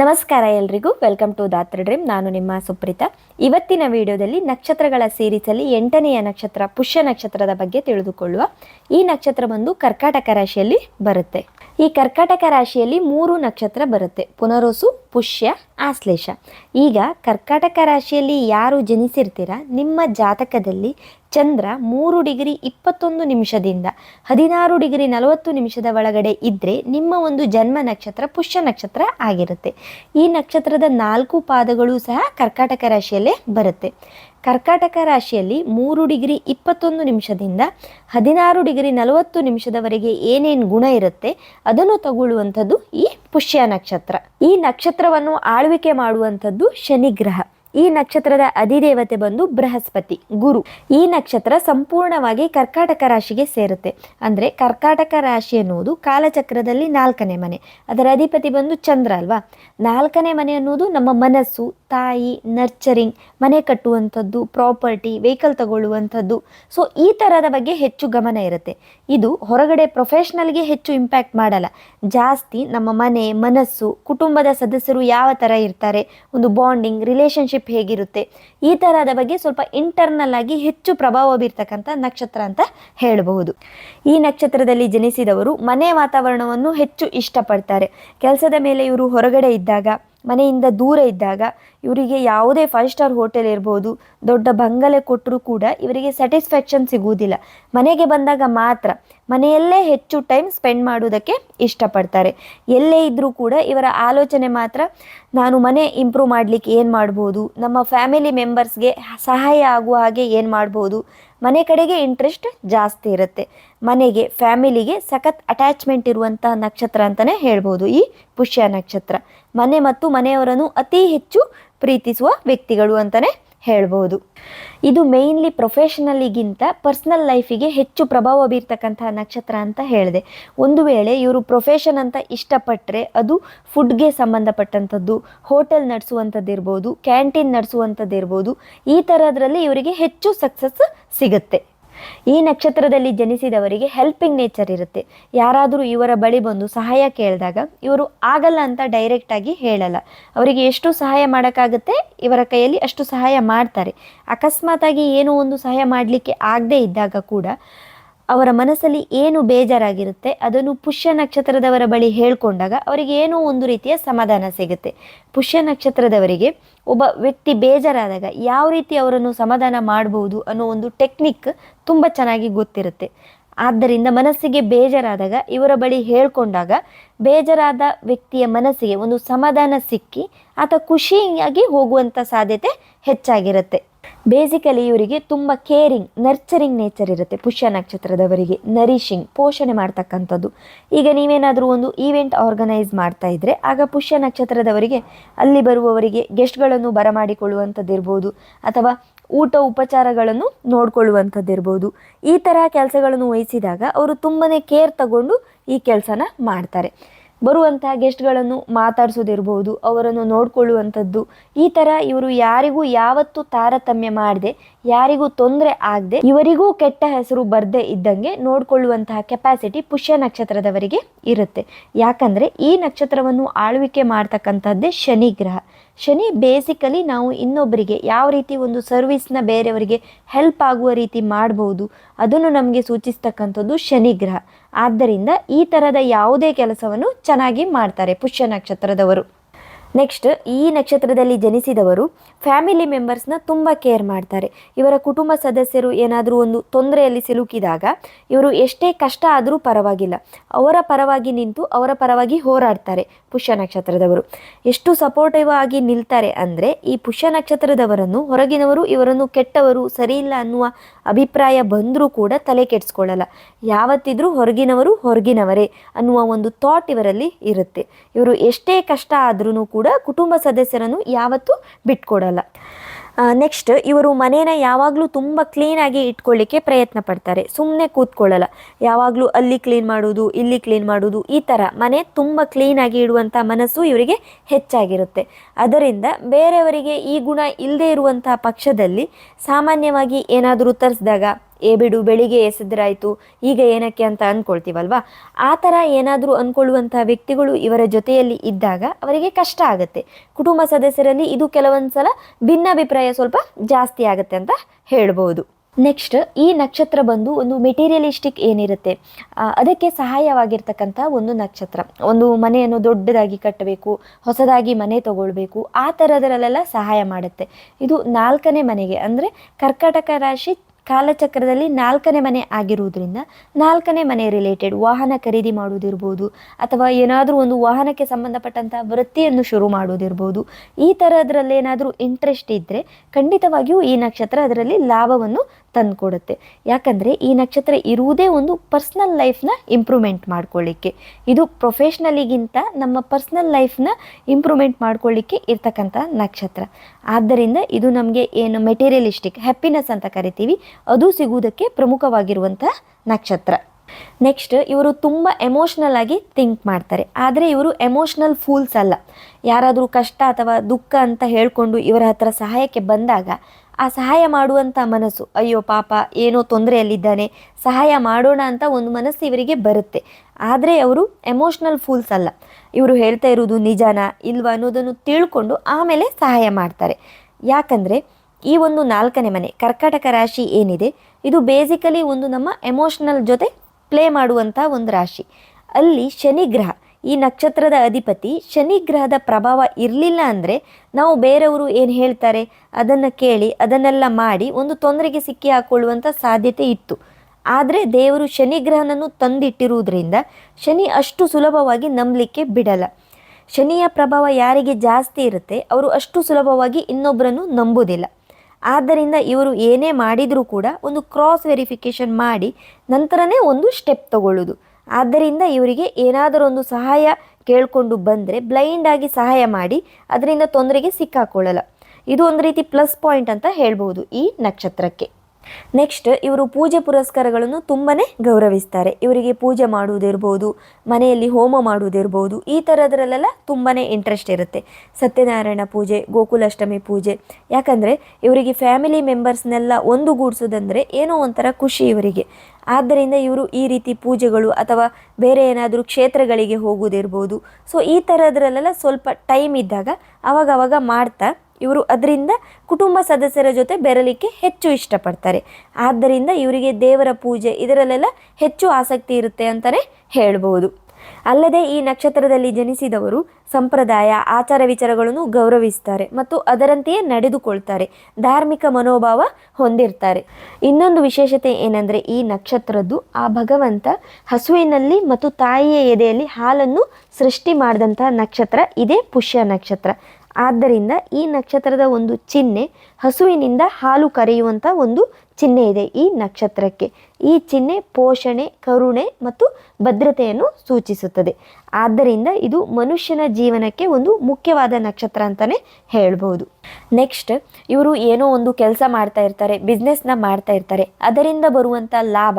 ನಮಸ್ಕಾರ ಎಲ್ರಿಗೂ. Welcome to ದಾತ್ರ dream ನಾನು ನಿಮ್ಮ ಸುಪ್ರೀತಾ. ಇವತ್ತಿನ ವಿಡಿಯೋದಲ್ಲಿ ನಕ್ಷತ್ರಗಳ ಸೀರೀಸಲ್ಲಿ ಎಂಟನೆಯ ನಕ್ಷತ್ರ, ಪುಷ್ಯ ನಕ್ಷತ್ರದ ಬಗ್ಗೆ ತಿಳಿದುಕೊಳ್ಳುವ. ಈ ನಕ್ಷತ್ರ ಬಂದು ಕರ್ಕಾಟಕ ರಾಶಿಯಲ್ಲಿ ಬರುತ್ತೆ. ಈ ಕರ್ಕಾಟಕ ರಾಶಿಯಲ್ಲಿ ಮೂರು ನಕ್ಷತ್ರ ಬರುತ್ತೆ. ಪುನರೋಸು, ಪುಷ್ಯ, ಆಶ್ಲೇಷ. ಈಗ ಕರ್ಕಾಟಕ ರಾಶಿಯಲ್ಲಿ ಯಾರು ಜನಿಸಿರ್ತೀರ? ನಿಮ್ಮ ಜಾತಕದಲ್ಲಿ ಚಂದ್ರ ಮೂರು ಡಿಗ್ರಿ ಇಪ್ಪತ್ತೊಂದು ನಿಮಿಷದಿಂದ ಹದಿನಾರು ಡಿಗ್ರಿ ನಲವತ್ತು ನಿಮಿಷದ ಒಳಗಡೆ ಇದ್ದರೆ ನಿಮ್ಮ ಒಂದು ಜನ್ಮ ನಕ್ಷತ್ರ, ಪುಷ್ಯ ನಕ್ಷತ್ರ ಆಗಿರುತ್ತೆ. ಈ ನಕ್ಷತ್ರದ ನಾಲ್ಕು ಪಾದಗಳು ಸಹ ಕರ್ಕಾಟಕ ರಾಶಿಯಲ್ಲೇ ಬರುತ್ತೆ. ಕರ್ಕಾಟಕ ರಾಶಿಯಲ್ಲಿ ಮೂರು ಡಿಗ್ರಿ ಇಪ್ಪತ್ತೊಂದು ನಿಮಿಷದಿಂದ ಹದಿನಾರು ಡಿಗ್ರಿ ನಲವತ್ತು ನಿಮಿಷದವರೆಗೆ ಏನೇನು ಗುಣ ಇರುತ್ತೆ, ಅದನ್ನು ತಗೊಳ್ಳುವಂಥದ್ದು ಈ ಪುಷ್ಯ ನಕ್ಷತ್ರ. ಈ ನಕ್ಷತ್ರವನ್ನು ಆಳ್ವಿಕೆ ಮಾಡುವಂಥದ್ದು ಶನಿಗ್ರಹ ಈ ನಕ್ಷತ್ರದ ಅಧಿದೇವತೆ ಬಂದು ಬೃಹಸ್ಪತಿ, ಗುರು. ಈ ನಕ್ಷತ್ರ ಸಂಪೂರ್ಣವಾಗಿ ಕರ್ಕಾಟಕ ರಾಶಿಗೆ ಸೇರುತ್ತೆ. ಅಂದರೆ ಕರ್ಕಾಟಕ ರಾಶಿ ಎನ್ನುವುದು ಕಾಲಚಕ್ರದಲ್ಲಿ ನಾಲ್ಕನೇ ಮನೆ. ಅದರ ಅಧಿಪತಿ ಬಂದು ಚಂದ್ರ ಅಲ್ವಾ? ನಾಲ್ಕನೇ ಮನೆ ಅನ್ನೋದು ನಮ್ಮ ಮನಸ್ಸು, ತಾಯಿ, ನರ್ಚರಿಂಗ್, ಮನೆ ಕಟ್ಟುವಂಥದ್ದು, ಪ್ರಾಪರ್ಟಿ, ವೆಹಿಕಲ್ ತಗೊಳ್ಳುವಂಥದ್ದು. ಸೊ ಈ ಥರದ ಬಗ್ಗೆ ಹೆಚ್ಚು ಗಮನ ಇರುತ್ತೆ. ಇದು ಹೊರಗಡೆ ಪ್ರೊಫೆಷ್ನಲ್ಗೆ ಹೆಚ್ಚು ಇಂಪ್ಯಾಕ್ಟ್ ಮಾಡಲ್ಲ. ಜಾಸ್ತಿ ನಮ್ಮ ಮನೆ, ಮನಸ್ಸು, ಕುಟುಂಬದ ಸದಸ್ಯರು ಯಾವ ಥರ ಇರ್ತಾರೆ, ಒಂದು ಬಾಂಡಿಂಗ್ ರಿಲೇಷನ್ಶಿಪ್ ಹೇಗಿರುತ್ತೆ? ಈ ತರಹದ ಬಗ್ಗೆ ಸ್ವಲ್ಪ ಇಂಟರ್ನಲ್ ಆಗಿ ಹೆಚ್ಚು ಪ್ರಭಾವ ಬೀರ್ತಕ್ಕಂಥ ನಕ್ಷತ್ರ ಅಂತ ಹೇಳಬಹುದು. ಈ ನಕ್ಷತ್ರದಲ್ಲಿ ಜನಿಸಿದವರು ಮನೆ ವಾತಾವರಣವನ್ನು ಹೆಚ್ಚು ಇಷ್ಟಪಡ್ತಾರೆ. ಕೆಲಸದ ಮೇಲೆ ಇವರು ಹೊರಗಡೆ ಇದ್ದಾಗ, ಮನೆಯಿಂದ ದೂರ ಇದ್ದಾಗ, ಇವರಿಗೆ ಯಾವುದೇ ಫೈವ್ ಸ್ಟಾರ್ ಹೋಟೆಲ್ ಇರ್ಬೋದು, ದೊಡ್ಡ ಬಂಗಲೆ ಕೊಟ್ಟರೂ ಕೂಡ ಇವರಿಗೆ ಸ್ಯಾಟಿಸ್ಫ್ಯಾಕ್ಷನ್ ಸಿಗುವುದಿಲ್ಲ. ಮನೆಗೆ ಬಂದಾಗ ಮಾತ್ರ ಮನೆಯಲ್ಲೇ ಹೆಚ್ಚು ಟೈಮ್ ಸ್ಪೆಂಡ್ ಮಾಡುವುದಕ್ಕೆ ಇಷ್ಟಪಡ್ತಾರೆ. ಎಲ್ಲೇ ಇದ್ದರೂ ಕೂಡ ಇವರ ಆಲೋಚನೆ ಮಾತ್ರ, ನಾನು ಮನೆ ಇಂಪ್ರೂವ್ ಮಾಡಲಿಕ್ಕೆ ಏನು ಮಾಡ್ಬೋದು? ನಮ್ಮ ಫ್ಯಾಮಿಲಿ ಮೆಂಬರ್ಸ್ಗೆ ಸಹಾಯ ಆಗುವ ಹಾಗೆ ಏನು ಮಾಡ್ಬೋದು? ಮನೆ ಕಡೆಗೆ ಇಂಟ್ರೆಸ್ಟ್ ಜಾಸ್ತಿ ಇರುತ್ತೆ. ಮನೆಗೆ, ಫ್ಯಾಮಿಲಿಗೆ ಸಖತ್ ಅಟ್ಯಾಚ್ಮೆಂಟ್ ಇರುವಂತಹ ನಕ್ಷತ್ರ ಅಂತಲೇ ಹೇಳ್ಬೋದು ಈ ಪುಷ್ಯ ನಕ್ಷತ್ರ. ಮನೆ ಮತ್ತು ಮನೆಯವರನ್ನು ಅತಿ ಹೆಚ್ಚು ಪ್ರೀತಿಸುವ ವ್ಯಕ್ತಿಗಳು ಅಂತಲೇ ಹೇಳ್ಬೋದು. ಇದು ಮೇಯ್ನ್ಲಿ ಪ್ರೊಫೆಷನಲ್ಲಿಗಿಂತ ಪರ್ಸ್ನಲ್ ಲೈಫಿಗೆ ಹೆಚ್ಚು ಪ್ರಭಾವ ಬೀರ್ತಕ್ಕಂತಹ ನಕ್ಷತ್ರ ಅಂತ ಹೇಳಿದೆ. ಒಂದು ವೇಳೆ ಇವರು ಪ್ರೊಫೆಷನ್ ಅಂತ ಇಷ್ಟಪಟ್ಟರೆ ಅದು ಫುಡ್ಗೆ ಸಂಬಂಧಪಟ್ಟಂಥದ್ದು ಹೋಟೆಲ್ ನಡೆಸುವಂಥದ್ದಿರ್ಬೋದು ಕ್ಯಾಂಟೀನ್ ನಡೆಸುವಂಥದ್ದಿರ್ಬೋದು ಈ ಥರದ್ರಲ್ಲಿ ಇವರಿಗೆ ಹೆಚ್ಚು ಸಕ್ಸಸ್ ಸಿಗುತ್ತೆ. ಈ ನಕ್ಷತ್ರದಲ್ಲಿ ಜನಿಸಿದವರಿಗೆ ಹೆಲ್ಪಿಂಗ್ ನೇಚರ್ ಇರುತ್ತೆ. ಯಾರಾದರೂ ಇವರ ಬಳಿ ಬಂದು ಸಹಾಯ ಕೇಳಿದಾಗ ಇವರು ಆಗಲ್ಲ ಅಂತ ಡೈರೆಕ್ಟಾಗಿ ಹೇಳಲ್ಲ. ಅವರಿಗೆ ಎಷ್ಟು ಸಹಾಯ ಮಾಡೋಕ್ಕಾಗುತ್ತೆ? ಇವರ ಕೈಯಲ್ಲಿ ಅಷ್ಟು ಸಹಾಯ ಮಾಡ್ತಾರೆ. ಅಕಸ್ಮಾತಾಗಿ ಏನೋ ಒಂದು ಸಹಾಯ ಮಾಡಲಿಕ್ಕೆ ಆಗದೇ ಇದ್ದಾಗ ಕೂಡ ಅವರ ಮನಸ್ಸಲ್ಲಿ ಏನು ಬೇಜಾರಾಗಿರುತ್ತೆ, ಅದನ್ನು ಪುಷ್ಯ ನಕ್ಷತ್ರದವರ ಬಳಿ ಹೇಳ್ಕೊಂಡಾಗ ಅವರಿಗೆ ಏನೋ ಒಂದು ರೀತಿಯ ಸಮಾಧಾನ ಸಿಗುತ್ತೆ. ಪುಷ್ಯ ನಕ್ಷತ್ರದವರಿಗೆ ಒಬ್ಬ ವ್ಯಕ್ತಿ ಬೇಜಾರಾದಾಗ ಯಾವ ರೀತಿ ಅವರನ್ನು ಸಮಾಧಾನ ಮಾಡಬಹುದು ಅನ್ನೋ ಒಂದು ಟೆಕ್ನಿಕ್ ತುಂಬ ಚೆನ್ನಾಗಿ ಗೊತ್ತಿರುತ್ತೆ. ಆದ್ದರಿಂದ ಮನಸ್ಸಿಗೆ ಬೇಜಾರಾದಾಗ ಇವರ ಬಳಿ ಹೇಳ್ಕೊಂಡಾಗ ಬೇಜಾರಾದ ವ್ಯಕ್ತಿಯ ಮನಸ್ಸಿಗೆ ಒಂದು ಸಮಾಧಾನ ಸಿಕ್ಕಿ ಆತ ಖುಷಿಯಾಗಿ ಹೋಗುವಂಥ ಸಾಧ್ಯತೆ ಹೆಚ್ಚಾಗಿರುತ್ತೆ. ಬೇಸಿಕಲಿ ಇವರಿಗೆ ತುಂಬ ಕೇರಿಂಗ್ ನರ್ಚರಿಂಗ್ ನೇಚರ್ ಇರುತ್ತೆ ಪುಷ್ಯ ನಕ್ಷತ್ರದವರಿಗೆ ನರಿಶಿಂಗ್ ಪೋಷಣೆ ಮಾಡ್ತಕ್ಕಂಥದ್ದು. ಈಗ ನೀವೇನಾದರೂ ಒಂದು ಈವೆಂಟ್ ಆರ್ಗನೈಸ್ ಮಾಡ್ತಾ ಇದ್ದರೆ ಆಗ ಪುಷ್ಯ ನಕ್ಷತ್ರದವರಿಗೆ ಅಲ್ಲಿ ಬರುವವರಿಗೆ ಗೆಸ್ಟ್ಗಳನ್ನು ಬರಮಾಡಿಕೊಳ್ಳುವಂಥದ್ದಿರ್ಬೋದು ಅಥವಾ ಊಟ ಉಪಚಾರಗಳನ್ನು ನೋಡ್ಕೊಳ್ಳುವಂಥದ್ದಿರ್ಬೋದು. ಈ ಥರ ಕೆಲಸಗಳನ್ನು ವಹಿಸಿದಾಗ ಅವರು ತುಂಬಾ ಕೇರ್ ತಗೊಂಡು ಈ ಕೆಲಸನ ಮಾಡ್ತಾರೆ. ಬರುವಂತಹ ಗೆಸ್ಟ್ಗಳನ್ನು ಮಾತಾಡಿಸೋದಿರ್ಬೋದು, ಅವರನ್ನು ನೋಡ್ಕೊಳ್ಳುವಂಥದ್ದು. ಈ ಥರ ಇವರು ಯಾರಿಗೂ ಯಾವತ್ತೂ ತಾರತಮ್ಯ ಮಾಡದೆ, ಯಾರಿಗೂ ತೊಂದರೆ ಆಗದೆ, ಇವರಿಗೂ ಕೆಟ್ಟ ಹೆಸರು ಬರದೇ ಇದ್ದಂಗೆ ನೋಡ್ಕೊಳ್ಳುವಂತಹ ಕೆಪಾಸಿಟಿ ಪುಷ್ಯ ನಕ್ಷತ್ರದವರಿಗೆ ಇರುತ್ತೆ. ಯಾಕಂದರೆ ಈ ನಕ್ಷತ್ರವನ್ನು ಆಳ್ವಿಕೆ ಮಾಡ್ತಕ್ಕಂಥದ್ದೇ ಶನಿ ಗ್ರಹ. ಶನಿ ಬೇಸಿಕಲಿ ನಾವು ಇನ್ನೊಬ್ಬರಿಗೆ ಯಾವ ರೀತಿ ಒಂದು ಸರ್ವಿಸ್ನ ಬೇರೆಯವರಿಗೆ ಹೆಲ್ಪ್ ಆಗುವ ರೀತಿ ಮಾಡ್ಬೋದು, ಅದನ್ನು ನಮಗೆ ಸೂಚಿಸ್ತಕ್ಕಂಥದ್ದು ಶನಿ ಗ್ರಹ. ಆದ್ದರಿಂದ ಈ ಥರದ ಯಾವುದೇ ಕೆಲಸವನ್ನು ಚೆನ್ನಾಗಿ ಮಾಡ್ತಾರೆ ಪುಷ್ಯ ನಕ್ಷತ್ರದವರು. ನೆಕ್ಸ್ಟ್ ಈ ನಕ್ಷತ್ರದಲ್ಲಿ ಜನಿಸಿದವರು ಫ್ಯಾಮಿಲಿ ಮೆಂಬರ್ಸ್ನ ತುಂಬ ಕೇರ್ ಮಾಡ್ತಾರೆ. ಇವರ ಕುಟುಂಬ ಸದಸ್ಯರು ಏನಾದರೂ ಒಂದು ತೊಂದರೆಯಲ್ಲಿ ಸಿಲುಕಿದಾಗ ಇವರು ಎಷ್ಟೇ ಕಷ್ಟ ಆದರೂ ಪರವಾಗಿಲ್ಲ. ಅವರ ಪರವಾಗಿ ನಿಂತು ಅವರ ಪರವಾಗಿ ಹೋರಾಡ್ತಾರೆ ಪುಷ್ಯ ನಕ್ಷತ್ರದವರು. ಎಷ್ಟು ಸಪೋರ್ಟಿವ್ ಆಗಿ ನಿಲ್ತಾರೆ ಅಂದರೆ ಈ ಪುಷ್ಯ ನಕ್ಷತ್ರದವರನ್ನು ಹೊರಗಿನವರು ಇವರನ್ನು ಕೆಟ್ಟವರು, ಸರಿಯಿಲ್ಲ ಅನ್ನುವ ಅಭಿಪ್ರಾಯ ಬಂದರೂ ಕೂಡ ತಲೆ ಕೆಡಿಸ್ಕೊಳ್ಳಲ್ಲ. ಯಾವತ್ತಿದ್ರೂ ಹೊರಗಿನವರು ಹೊರಗಿನವರೇ ಅನ್ನುವ ಒಂದು ಥಾಟ್ ಇವರಲ್ಲಿ ಇರುತ್ತೆ. ಇವರು ಎಷ್ಟೇ ಕಷ್ಟ ಆದ್ರೂ ಕುಟುಂಬ ಸದಸ್ಯರನ್ನು ಯಾವತ್ತೂ ಬಿಟ್ಕೊಡಲ್ಲ. ನೆಕ್ಸ್ಟ್ ಇವರು ಮನೇನ ಯಾವಾಗಲೂ ತುಂಬ ಕ್ಲೀನಾಗಿ ಇಟ್ಕೊಳ್ಳಿಕ್ಕೆ ಪ್ರಯತ್ನ ಪಡ್ತಾರೆ. ಸುಮ್ಮನೆ ಕೂತ್ಕೊಳ್ಳಲ್ಲ. ಯಾವಾಗಲೂ ಅಲ್ಲಿ ಕ್ಲೀನ್ ಮಾಡೋದು ಇಲ್ಲಿ ಕ್ಲೀನ್ ಮಾಡೋದು ಈ ಥರ ಮನೆ ತುಂಬ ಕ್ಲೀನಾಗಿ ಇಡುವಂಥ ಮನಸ್ಸು ಇವರಿಗೆ ಹೆಚ್ಚಾಗಿರುತ್ತೆ. ಅದರಿಂದ ಬೇರೆಯವರಿಗೆ ಈ ಗುಣ ಇಲ್ಲದೇ ಇರುವಂಥ ಪಕ್ಷದಲ್ಲಿ ಸಾಮಾನ್ಯವಾಗಿ ಏನಾದರೂ ತರಿಸಿದಾಗ ಏ ಬಿಡು, ಬೆಳಿಗ್ಗೆ ಎಸೆದ್ರಾಯ್ತು, ಈಗ ಏನಕ್ಕೆ ಅಂತ ಅಂದ್ಕೊಳ್ತೀವಲ್ವಾ ಆ ಥರ ಏನಾದರೂ ಅಂದ್ಕೊಳ್ಳುವಂಥ ವ್ಯಕ್ತಿಗಳು ಇವರ ಜೊತೆಯಲ್ಲಿ ಇದ್ದಾಗ ಅವರಿಗೆ ಕಷ್ಟ ಆಗುತ್ತೆ. ಕುಟುಂಬ ಸದಸ್ಯರಲ್ಲಿ ಇದು ಕೆಲವೊಂದು ಸಲ ಭಿನ್ನಾಭಿಪ್ರಾಯ ಸ್ವಲ್ಪ ಜಾಸ್ತಿ ಆಗುತ್ತೆ ಅಂತ ಹೇಳ್ಬೋದು. ನೆಕ್ಸ್ಟ್, ಈ ನಕ್ಷತ್ರ ಬಂದು ಒಂದು ಮೆಟೀರಿಯಲಿಸ್ಟಿಕ್ ಏನಿರುತ್ತೆ ಅದಕ್ಕೆ ಸಹಾಯವಾಗಿರ್ತಕ್ಕಂಥ ಒಂದು ನಕ್ಷತ್ರ. ಒಂದು ಮನೆಯನ್ನು ದೊಡ್ಡದಾಗಿ ಕಟ್ಟಬೇಕು, ಹೊಸದಾಗಿ ಮನೆ ತಗೊಳ್ಬೇಕು, ಆ ಥರದರಲ್ಲೆಲ್ಲ ಸಹಾಯ ಮಾಡುತ್ತೆ. ಇದು ನಾಲ್ಕನೇ ಮನೆಗೆ, ಅಂದರೆ ಕರ್ಕಾಟಕ ರಾಶಿ ಕಾಲಚಕ್ರದಲ್ಲಿ ನಾಲ್ಕನೇ ಮನೆ ಆಗಿರುವುದರಿಂದ ನಾಲ್ಕನೇ ಮನೆ ರಿಲೇಟೆಡ್ ವಾಹನ ಖರೀದಿ ಮಾಡುವುದಿರ್ಬೋದು, ಅಥವಾ ಏನಾದರೂ ಒಂದು ವಾಹನಕ್ಕೆ ಸಂಬಂಧಪಟ್ಟಂಥ ವೃತ್ತಿಯನ್ನು ಶುರು ಮಾಡುವುದಿರ್ಬೋದು. ಈ ಥರದ್ರಲ್ಲಿ ಏನಾದರೂ ಇಂಟ್ರೆಸ್ಟ್ ಇದ್ದರೆ ಖಂಡಿತವಾಗಿಯೂ ಈ ನಕ್ಷತ್ರ ಅದರಲ್ಲಿ ಲಾಭವನ್ನು ತಂದುಕೊಡುತ್ತೆ. ಯಾಕಂದರೆ ಈ ನಕ್ಷತ್ರ ಇರುವುದೇ ಒಂದು ಪರ್ಸ್ನಲ್ ಲೈಫ್ನ ಇಂಪ್ರೂವ್ಮೆಂಟ್ ಮಾಡ್ಕೊಳ್ಳಿಕ್ಕೆ ಇದು ಪ್ರೊಫೆಷ್ನಲಿಗಿಂತ ನಮ್ಮ ಪರ್ಸ್ನಲ್ ಲೈಫ್ನ ಇಂಪ್ರೂವ್ಮೆಂಟ್ ಮಾಡ್ಕೊಳ್ಳಿಕ್ಕೆ ಇರ್ತಕ್ಕಂಥ ನಕ್ಷತ್ರ. ಆದ್ದರಿಂದ ಇದು ನಮಗೆ ಏನು ಮೆಟೀರಿಯಲಿಸ್ಟಿಕ್ ಹ್ಯಾಪಿನೆಸ್ ಅಂತ ಕರಿತೀವಿ, ಅದು ಸಿಗುವುದಕ್ಕೆ ಪ್ರಮುಖವಾಗಿರುವಂಥ ನಕ್ಷತ್ರ. ನೆಕ್ಸ್ಟ್ ಇವರು ತುಂಬ ಎಮೋಷ್ನಲ್ ಆಗಿ ಥಿಂಕ್ ಮಾಡ್ತಾರೆ. ಆದರೆ ಇವರು ಎಮೋಷ್ನಲ್ ಫೂಲ್ಸ್ ಅಲ್ಲ. ಯಾರಾದರೂ ಕಷ್ಟ ಅಥವಾ ದುಃಖ ಅಂತ ಹೇಳಿಕೊಂಡು ಇವರ ಹತ್ರ ಸಹಾಯಕ್ಕೆ ಬಂದಾಗ ಆ ಸಹಾಯ ಮಾಡುವಂಥ ಮನಸ್ಸು. ಅಯ್ಯೋ ಪಾಪ, ಏನೋ ತೊಂದರೆಯಲ್ಲಿದ್ದಾನೆ. ಸಹಾಯ ಮಾಡೋಣ ಅಂತ ಒಂದು ಮನಸ್ಸು ಇವರಿಗೆ ಬರುತ್ತೆ. ಆದರೆ ಅವರು ಎಮೋಷ್ನಲ್ ಫೂಲ್ಸ್ ಅಲ್ಲ. ಇವರು ಹೇಳ್ತಾ ಇರೋದು ನಿಜಾನ, ಇಲ್ವಾ ಅನ್ನೋದನ್ನು ತಿಳ್ಕೊಂಡು ಆಮೇಲೆ ಸಹಾಯ ಮಾಡ್ತಾರೆ. ಯಾಕಂದರೆ ಈ ಒಂದು ನಾಲ್ಕನೇ ಮನೆ, ಕರ್ಕಾಟಕ ರಾಶಿ ಏನಿದೆ, ಇದು ಬೇಸಿಕಲಿ ಒಂದು ನಮ್ಮ ಎಮೋಷ್ನಲ್ ಜೊತೆ ಪ್ಲೇ ಮಾಡುವಂಥ ಒಂದು ರಾಶಿ. ಅಲ್ಲಿ ಶನಿ ಗ್ರಹ ಈ ನಕ್ಷತ್ರದ ಅಧಿಪತಿ ಶನಿ ಗ್ರಹದ ಪ್ರಭಾವ ಇರಲಿಲ್ಲ ಅಂದರೆ ನಾವು ಬೇರೆಯವರು ಏನು ಹೇಳ್ತಾರೆ? ಅದನ್ನು ಕೇಳಿ, ಅದನ್ನೆಲ್ಲ ಮಾಡಿ ಒಂದು ತೊಂದರೆಗೆ ಸಿಕ್ಕಿ ಹಾಕೊಳ್ಳುವಂಥ ಸಾಧ್ಯತೆ ಇತ್ತು. ಆದರೆ ದೇವರು ಶನಿ ಗ್ರಹನನ್ನು ತಂದಿಟ್ಟಿರುವುದರಿಂದ ಶನಿ ಅಷ್ಟು ಸುಲಭವಾಗಿ ನಂಬಲಿಕ್ಕೆ ಬಿಡಲ್ಲ. ಶನಿಯ ಪ್ರಭಾವ ಯಾರಿಗೆ ಜಾಸ್ತಿ ಇರುತ್ತೆ, ಅವರು ಅಷ್ಟು ಸುಲಭವಾಗಿ ಇನ್ನೊಬ್ಬರನ್ನು ನಂಬುವುದಿಲ್ಲ ಆದ್ದರಿಂದ ಇವರು ಏನೇ ಮಾಡಿದರೂ ಕೂಡ ಒಂದು ಕ್ರಾಸ್ ವೆರಿಫಿಕೇಷನ್ ಮಾಡಿ ನಂತರನೇ ಒಂದು ಸ್ಟೆಪ್ ತಗೊಳ್ಳೋದು. ಆದ್ದರಿಂದ ಇವರಿಗೆ ಏನಾದರೂ ಒಂದು ಸಹಾಯ ಕೇಳಿಕೊಂಡು ಬಂದರೆ ಬ್ಲೈಂಡ್ ಆಗಿ ಸಹಾಯ ಮಾಡಿ ಅದರಿಂದ ತೊಂದರೆಗೆ ಸಿಕ್ಕಾಕೊಳ್ಳಲ್ಲ. ಇದು ಒಂದು ರೀತಿ ಪ್ಲಸ್ ಪಾಯಿಂಟ್ ಅಂತ ಹೇಳ್ಬೋದು ಈ ನಕ್ಷತ್ರಕ್ಕೆ. ನೆಕ್ಸ್ಟ್ ಇವರು ಪೂಜೆ ಪುರಸ್ಕಾರಗಳನ್ನು ತುಂಬಾ ಗೌರವಿಸ್ತಾರೆ. ಇವರಿಗೆ ಪೂಜೆ ಮಾಡುವುದಿರ್ಬೋದು, ಮನೆಯಲ್ಲಿ ಹೋಮ ಮಾಡುವುದಿರ್ಬೋದು, ಈ ಥರದ್ರಲ್ಲೆಲ್ಲ ತುಂಬಾ ಇಂಟ್ರೆಸ್ಟ್ ಇರುತ್ತೆ. ಸತ್ಯನಾರಾಯಣ ಪೂಜೆ, ಗೋಕುಲಾಷ್ಟಮಿ ಪೂಜೆ. ಯಾಕಂದರೆ, ಇವರಿಗೆ ಫ್ಯಾಮಿಲಿ ಮೆಂಬರ್ಸ್ನೆಲ್ಲ ಒಂದುಗೂಡಿಸೋದಂದರೆ ಏನೋ ಒಂಥರ ಖುಷಿ ಇವರಿಗೆ. ಆದ್ದರಿಂದ ಇವರು ಈ ರೀತಿ ಪೂಜೆಗಳು ಅಥವಾ ಬೇರೆ ಏನಾದರೂ ಕ್ಷೇತ್ರಗಳಿಗೆ ಹೋಗೋದಿರ್ಬೋದು. ಸೊ ಈ ಥರದ್ರಲ್ಲೆಲ್ಲ ಸ್ವಲ್ಪ ಟೈಮ್ ಇದ್ದಾಗ ಅವಾಗವಾಗ ಮಾಡ್ತಾ ಇವರು ಅದರಿಂದ ಕುಟುಂಬ ಸದಸ್ಯರ ಜೊತೆ ಬೆರಲಿಕ್ಕೆ ಹೆಚ್ಚು ಇಷ್ಟಪಡ್ತಾರೆ. ಆದ್ದರಿಂದ ಇವರಿಗೆ ದೇವರ ಪೂಜೆ ಇದರಲ್ಲೆಲ್ಲ ಹೆಚ್ಚು ಆಸಕ್ತಿ ಇರುತ್ತೆ ಅಂತಲೇ ಹೇಳ್ಬೋದು. ಅಲ್ಲದೆ ಈ ನಕ್ಷತ್ರದಲ್ಲಿ ಜನಿಸಿದವರು ಸಂಪ್ರದಾಯ, ಆಚಾರ ವಿಚಾರಗಳನ್ನು ಗೌರವಿಸ್ತಾರೆ ಮತ್ತು ಅದರಂತೆಯೇ ನಡೆದುಕೊಳ್ತಾರೆ, ಧಾರ್ಮಿಕ ಮನೋಭಾವ ಹೊಂದಿರ್ತಾರೆ. ಇನ್ನೊಂದು ವಿಶೇಷತೆ ಏನಂದರೆ ಈ ನಕ್ಷತ್ರದ್ದು ಆ ಭಗವಂತ ಹಸುವಿನಲ್ಲಿ ಮತ್ತು ತಾಯಿಯ ಎದೆಯಲ್ಲಿ ಹಾಲನ್ನು ಸೃಷ್ಟಿ ಮಾಡಿದಂತಹ ನಕ್ಷತ್ರ, ಇದೇ ಪುಷ್ಯ ನಕ್ಷತ್ರ. ಆದ್ದರಿಂದ ಈ ನಕ್ಷತ್ರದ ಒಂದು ಚಿಹ್ನೆ ಹಸುವಿನಿಂದ ಹಾಲು ಕರೆಯುವಂಥ ಒಂದು ಚಿಹ್ನೆ ಇದೆ ಈ ನಕ್ಷತ್ರಕ್ಕೆ. ಈ ಚಿಹ್ನೆ ಪೋಷಣೆ, ಕರುಣೆ ಮತ್ತು ಭದ್ರತೆಯನ್ನು ಸೂಚಿಸುತ್ತದೆ. ಆದ್ದರಿಂದ ಇದು ಮನುಷ್ಯನ ಜೀವನಕ್ಕೆ ಒಂದು ಮುಖ್ಯವಾದ ನಕ್ಷತ್ರ ಅಂತಲೇ ಹೇಳ್ಬೋದು ನೆಕ್ಸ್ಟ್ ಇವರು ಏನೋ ಒಂದು ಕೆಲಸ ಮಾಡ್ತಾ ಇರ್ತಾರೆ ಬಿಸ್ನೆಸ್ನ ಮಾಡ್ತಾ ಇರ್ತಾರೆ. ಅದರಿಂದ ಬರುವಂಥ ಲಾಭ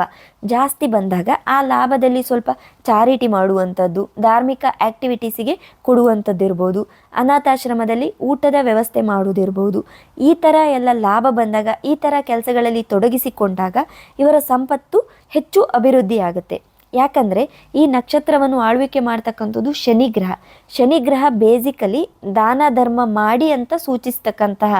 ಜಾಸ್ತಿ ಬಂದಾಗ ಆ ಲಾಭದಲ್ಲಿ ಸ್ವಲ್ಪ ಚಾರಿಟಿ ಮಾಡುವಂಥದ್ದು, ಧಾರ್ಮಿಕ ಆ್ಯಕ್ಟಿವಿಟೀಸಿಗೆ ಕೊಡುವಂಥದ್ದಿರ್ಬೋದು. ಅನಾಥಾಶ್ರಮದಲ್ಲಿ ಊಟದ ವ್ಯವಸ್ಥೆ ಮಾಡೋದಿರ್ಬೋದು ಈ ಥರ ಎಲ್ಲ ಲಾಭ ಬಂದಾಗ, ಈ ಥರ ಕೆಲಸಗಳಲ್ಲಿ ತೊಡಗಿಸಿಕೊಂಡಾಗ ಇವರ ಸಂಪತ್ತು ಹೆಚ್ಚು ಅಭಿವೃದ್ಧಿಯಾಗುತ್ತೆ. ಯಾಕಂದರೆ ಈ ನಕ್ಷತ್ರವನ್ನು ಆಳ್ವಿಕೆ ಮಾಡ್ತಕ್ಕಂಥದ್ದು ಶನಿಗ್ರಹ. ಶನಿಗ್ರಹ ಬೇಸಿಕಲಿ ದಾನ ಧರ್ಮ ಮಾಡಿ ಅಂತ ಸೂಚಿಸ್ತಕ್ಕಂತಹ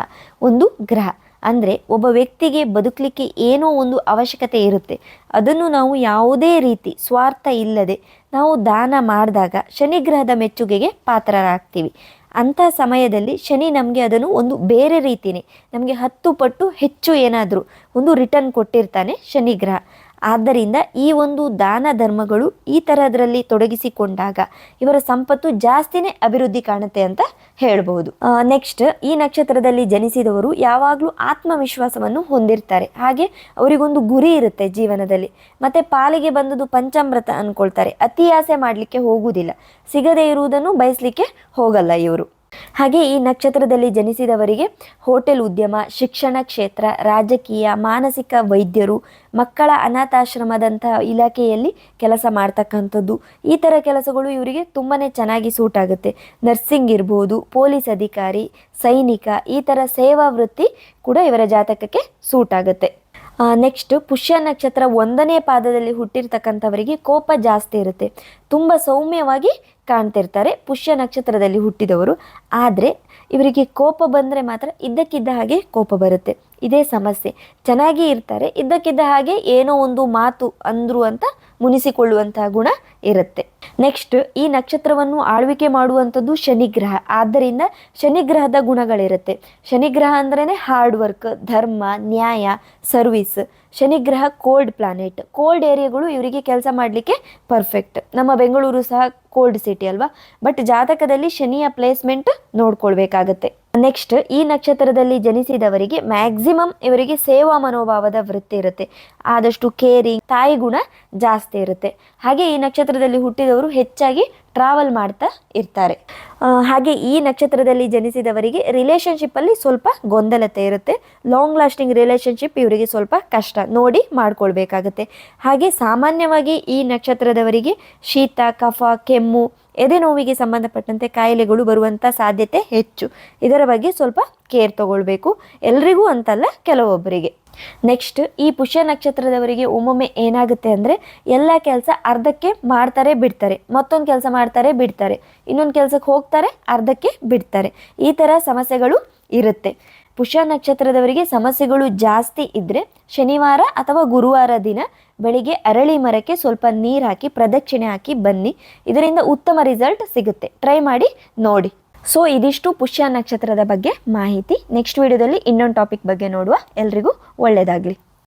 ಒಂದು ಗ್ರಹ. ಅಂದರೆ ಒಬ್ಬ ವ್ಯಕ್ತಿಗೆ ಬದುಕಲಿಕ್ಕೆ ಏನೋ ಒಂದು ಅವಶ್ಯಕತೆ ಇರುತ್ತೆ. ಅದನ್ನು ನಾವು ಯಾವುದೇ ರೀತಿ ಸ್ವಾರ್ಥ ಇಲ್ಲದೆ ನಾವು ದಾನ ಮಾಡಿದಾಗ ಶನಿಗ್ರಹದ ಮೆಚ್ಚುಗೆಗೆ ಪಾತ್ರರಾಗ್ತೀವಿ. ಅಂಥ ಸಮಯದಲ್ಲಿ ಶನಿ ನಮಗೆ ಅದನ್ನು ಒಂದು ಬೇರೆ ರೀತಿಯೇ ನಮಗೆ ಹತ್ತು ಪಟ್ಟು ಹೆಚ್ಚು ಏನಾದರೂ ಒಂದು ರಿಟರ್ನ್ ಕೊಟ್ಟಿರ್ತಾನೆ ಶನಿಗ್ರಹ ಆದ್ದರಿಂದ ಈ ಒಂದು ದಾನ ಧರ್ಮಗಳು ಈ ತರಹದ್ರಲ್ಲಿ ತೊಡಗಿಸಿಕೊಂಡಾಗ ಇವರ ಸಂಪತ್ತು ಜಾಸ್ತಿನೇ ಅಭಿವೃದ್ಧಿ ಕಾಣುತ್ತೆ ಅಂತ ಹೇಳಬಹುದು ನೆಕ್ಸ್ಟ್ ಈ ನಕ್ಷತ್ರದಲ್ಲಿ ಜನಿಸಿದವರು ಯಾವಾಗಲೂ ಆತ್ಮವಿಶ್ವಾಸವನ್ನು ಹೊಂದಿರ್ತಾರೆ. ಹಾಗೆ ಅವರಿಗೊಂದು ಗುರಿ ಇರುತ್ತೆ ಜೀವನದಲ್ಲಿ. ಮತ್ತೆ ಪಾಲಿಗೆ ಬಂದದ್ದು ಪಂಚಾಮೃತ ಅನ್ಕೊಳ್ತಾರೆ ಅತಿ ಆಸೆ ಮಾಡಲಿಕ್ಕೆ ಹೋಗುವುದಿಲ್ಲ. ಸಿಗದೇ ಇರುವುದನ್ನು ಬಯಸಲಿಕ್ಕೆ ಹೋಗಲ್ಲ ಇವರು. ಹಾಗೆ ಈ ನಕ್ಷತ್ರದಲ್ಲಿ ಜನಿಸಿದವರಿಗೆ ಹೋಟೆಲ್ ಉದ್ಯಮ, ಶಿಕ್ಷಣ ಕ್ಷೇತ್ರ, ರಾಜಕೀಯ, ಮಾನಸಿಕ ವೈದ್ಯರು, ಮಕ್ಕಳ ಅನಾಥಾಶ್ರಮದಂತಹ ಇಲಾಖೆಯಲ್ಲಿ ಕೆಲಸ ಮಾಡ್ತಕ್ಕಂಥದ್ದು. ಈ ಥರ ಕೆಲಸಗಳು ಇವರಿಗೆ ತುಂಬಾ ಚೆನ್ನಾಗಿ ಸೂಟ್ ಆಗುತ್ತೆ. ನರ್ಸಿಂಗ್ ಇರ್ಬೋದು, ಪೊಲೀಸ್ ಅಧಿಕಾರಿ, ಸೈನಿಕ ಈ ಥರ ಸೇವಾ ವೃತ್ತಿ ಕೂಡ ಇವರ ಜಾತಕಕ್ಕೆ ಸೂಟ್ ಆಗುತ್ತೆ. ನೆಕ್ಸ್ಟ್ ಪುಷ್ಯ ನಕ್ಷತ್ರ ಒಂದನೇ ಪಾದದಲ್ಲಿ ಹುಟ್ಟಿರ್ತಕ್ಕಂಥವರಿಗೆ ಕೋಪ ಜಾಸ್ತಿ ಇರುತ್ತೆ. ತುಂಬ ಸೌಮ್ಯವಾಗಿ ಕಾಣ್ತಿರ್ತಾರೆ. ಪುಷ್ಯ ನಕ್ಷತ್ರದಲ್ಲಿ ಹುಟ್ಟಿದವರು. ಆದರೆ ಇವರಿಗೆ ಕೋಪ ಬಂದರೆ ಮಾತ್ರ ಇದ್ದಕ್ಕಿದ್ದ ಹಾಗೆ ಕೋಪ ಬರುತ್ತೆ. ಇದೇ ಸಮಸ್ಯೆ. ಚೆನ್ನಾಗಿ ಇರ್ತಾರೆ, ಇದ್ದಕ್ಕಿದ್ದ ಹಾಗೆ ಏನೋ ಒಂದು ಮಾತು ಅಂದ್ರು ಅಂತ ಮುನಿಸಿಕೊಳ್ಳುವಂತಹ ಗುಣ ಇರುತ್ತೆ. ನೆಕ್ಸ್ಟ್ ಈ ನಕ್ಷತ್ರವನ್ನು ಆಳ್ವಿಕೆ ಮಾಡುವಂಥದ್ದು ಶನಿಗ್ರಹ. ಆದ್ದರಿಂದ ಶನಿಗ್ರಹದ ಗುಣಗಳಿರುತ್ತೆ. ಶನಿಗ್ರಹ ಅಂದ್ರೇ ಹಾರ್ಡ್ ವರ್ಕ್ ಧರ್ಮ, ನ್ಯಾಯ ಸರ್ವಿಸ್ ಶನಿಗ್ರಹ ಕೋಲ್ಡ್ ಪ್ಲಾನೆಟ್ ಕೋಲ್ಡ್ ಏರಿಯಾಗಳು ಇವರಿಗೆ ಕೆಲಸ ಮಾಡಲಿಕ್ಕೆ ಪರ್ಫೆಕ್ಟ್ ನಮ್ಮ ಬೆಂಗಳೂರು ಸಹ ಕೋಲ್ಡ್ ಸಿಟಿ ಅಲ್ವಾ? ಬಟ್ ಜಾತಕದಲ್ಲಿ ಶನಿಯ ಪ್ಲೇಸ್ಮೆಂಟ್ ನೋಡ್ಕೊಳ್ಬೇಕಾಗತ್ತೆ. ನೆಕ್ಸ್ಟ್ ಈ ನಕ್ಷತ್ರದಲ್ಲಿ ಜನಿಸಿದವರಿಗೆ ಮ್ಯಾಕ್ಸಿಮಮ್ ಇವರಿಗೆ ಸೇವಾ ಮನೋಭಾವದ ವೃತ್ತಿ ಇರುತ್ತೆ. ಆದಷ್ಟು ಕೇರಿಂಗ್ ತಾಯಿ ಗುಣ ಜಾಸ್ತಿ ಇರುತ್ತೆ. ಹಾಗೆ ಈ ನಕ್ಷತ್ರದಲ್ಲಿ ಹುಟ್ಟಿದವರು ಹೆಚ್ಚಾಗಿ ಟ್ರಾವೆಲ್ ಮಾಡ್ತಾ ಇರ್ತಾರೆ. ಹಾಗೆ ಈ ನಕ್ಷತ್ರದಲ್ಲಿ ಜನಿಸಿದವರಿಗೆ ರಿಲೇಷನ್ಶಿಪ್ಪಲ್ಲಿ ಸ್ವಲ್ಪ ಗೊಂದಲತೆ ಇರುತ್ತೆ. ಲಾಂಗ್ ಲಾಸ್ಟಿಂಗ್ ರಿಲೇಷನ್ಶಿಪ್ ಇವರಿಗೆ ಸ್ವಲ್ಪ ಕಷ್ಟ. ನೋಡಿ ಮಾಡ್ಕೊಳ್ಬೇಕಾಗತ್ತೆ. ಹಾಗೆ ಸಾಮಾನ್ಯವಾಗಿ ಈ ನಕ್ಷತ್ರದವರಿಗೆ ಶೀತ, ಕಫ, ಕೆಮ್ಮು, ಎದೆ ನೋವಿಗೆ ಸಂಬಂಧಪಟ್ಟಂತೆ ಕಾಯಿಲೆಗಳು ಬರುವಂಥ ಸಾಧ್ಯತೆ ಹೆಚ್ಚು. ಇದರ ಬಗ್ಗೆ ಸ್ವಲ್ಪ ಕೇರ್ ತಗೊಳ್ಬೇಕು. ಎಲ್ರಿಗೂ ಅಂತಲ್ಲ ಕೆಲವೊಬ್ಬರಿಗೆ. ನೆಕ್ಸ್ಟ್ ಈ ಪುಷ್ಯ ನಕ್ಷತ್ರದವರಿಗೆ ಒಮ್ಮೊಮ್ಮೆ ಏನಾಗುತ್ತೆ ಅಂದರೆ ಎಲ್ಲ ಕೆಲಸ ಅರ್ಧಕ್ಕೆ ಮಾಡ್ತಾರೆ, ಬಿಡ್ತಾರೆ. ಮತ್ತೊಂದು ಕೆಲಸ ಮಾಡ್ತಾರೆ, ಬಿಡ್ತಾರೆ. ಇನ್ನೊಂದು ಕೆಲಸಕ್ಕೆ ಹೋಗ್ತಾರೆ, ಅರ್ಧಕ್ಕೆ ಬಿಡ್ತಾರೆ. ಈ ಥರ ಸಮಸ್ಯೆಗಳು ಇರುತ್ತೆ. ಪುಷ್ಯ ನಕ್ಷತ್ರದವರಿಗೆ ಸಮಸ್ಯೆಗಳು ಜಾಸ್ತಿ ಇದ್ದರೆ ಶನಿವಾರ ಅಥವಾ ಗುರುವಾರ ದಿನ ಬೆಳಿಗ್ಗೆ ಅರಳಿ ಮರಕ್ಕೆ ಸ್ವಲ್ಪ ನೀರು ಹಾಕಿ, ಪ್ರದಕ್ಷಿಣೆ ಹಾಕಿ ಬನ್ನಿ. ಇದರಿಂದ ಉತ್ತಮ ರಿಸಲ್ಟ್ ಸಿಗುತ್ತೆ. ಟ್ರೈ ಮಾಡಿ ನೋಡಿ. ಸೊ ಇದಿಷ್ಟು ಪುಷ್ಯ ನಕ್ಷತ್ರದ ಬಗ್ಗೆ ಮಾಹಿತಿ. ನೆಕ್ಸ್ಟ್ ವಿಡಿಯೋದಲ್ಲಿ ಇನ್ನೊಂದು ಟಾಪಿಕ್ ಬಗ್ಗೆ ನೋಡುವ. ಎಲ್ರಿಗೂ ಒಳ್ಳೆಯದಾಗಲಿ